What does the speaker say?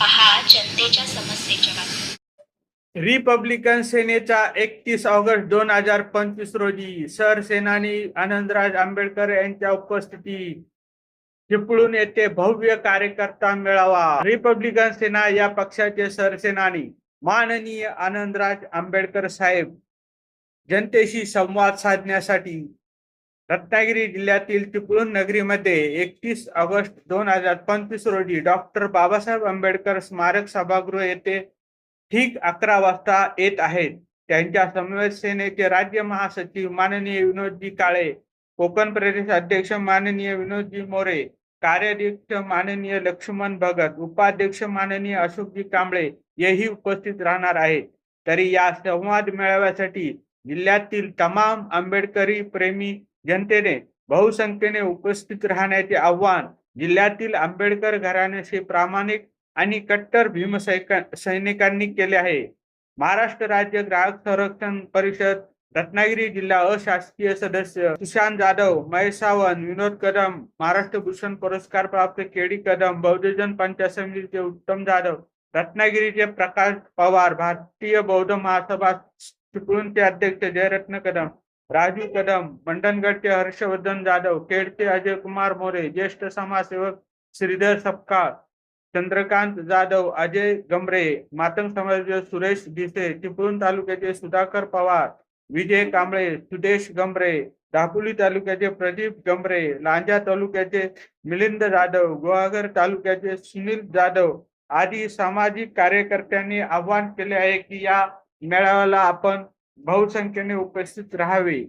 पहा जनतेच्या समस्येच्या बाबतीत. रिपब्लिकन सेनेचा एकतीस ऑगस्ट दोन हजार पंचवीस रोजी सरसेनानी आनंदराज आंबेडकर यांच्या उपस्थितीत चिपळूण येथे भव्य कार्यकर्ता मेळावा. रिपब्लिकन सेना या पक्षाचे सरसेनानी माननीय आनंदराज आंबेडकर साहेब जनतेशी संवाद साधण्यासाठी रत्नागिरी जिल्ह्यातील चिपळूण नगरीमध्ये एकतीस ऑगस्ट दोन हजार पंचवीस रोजी डॉक्टर बाबासाहेब आंबेडकर स्मारक सभागृह येथे ठीक अकरा वाजता येत आहेत त्यांच्या समन्वय सेनेचे राज्य महासचिव माननीय विनोदजी काळे कोकण प्रदेश अध्यक्ष माननीय विनोदजी मोरे कार्याध्यक्ष माननीय लक्ष्मण भगत उपाध्यक्ष माननीय अशोकजी कांबळे हेही उपस्थित राहणार आहेत. तरी या संवाद मेळाव्यासाठी जिल्ह्यातील तमाम आंबेडकरी प्रेमी जनतेने बहुसंख्येने उपस्थित राहण्याचे आव्हान जिल्ह्यातील आंबेडकर घराण्याशी प्रामाणिक आणि कट्टर भीमसैक सैनिकांनी केले आहे. महाराष्ट्र राज्य ग्राहक संरक्षण परिषद रत्नागिरी जिल्हा अशासकीय सदस्य सुशांत जाधव महेश सावंत विनोद कदम महाराष्ट्र भूषण पुरस्कार प्राप्त केडी कदम बौद्धजन पंचायत समितीचे उत्तम जाधव रत्नागिरीचे प्रकाश पवार भारतीय बौद्ध महासभा चिपळूणचे अध्यक्ष जयरत्न कदम राजू कदम मंडणगडचे हर्षवर्धन जाधव केडचे अजय कुमार मोरे ज्येष्ठ समाजसेवक श्रीधर सपकाळ चंद्रकांत जाधव अजय गमरे मातंग समाजाचे सुरेश भिसे चिपळूण तालुक्याचे सुधाकर पवार विजय कांबळे सुदेश गमरे दापोली तालुक्याचे प्रदीप गमरे लांजा तालुक्याचे मिलिंद जाधव गुहागर तालुक्याचे सुनील जाधव आदी सामाजिक कार्यकर्त्यांनी आवाहन केले आहे की या मेळाव्याला आपण बहुसंख्येने उपस्थित राहावे.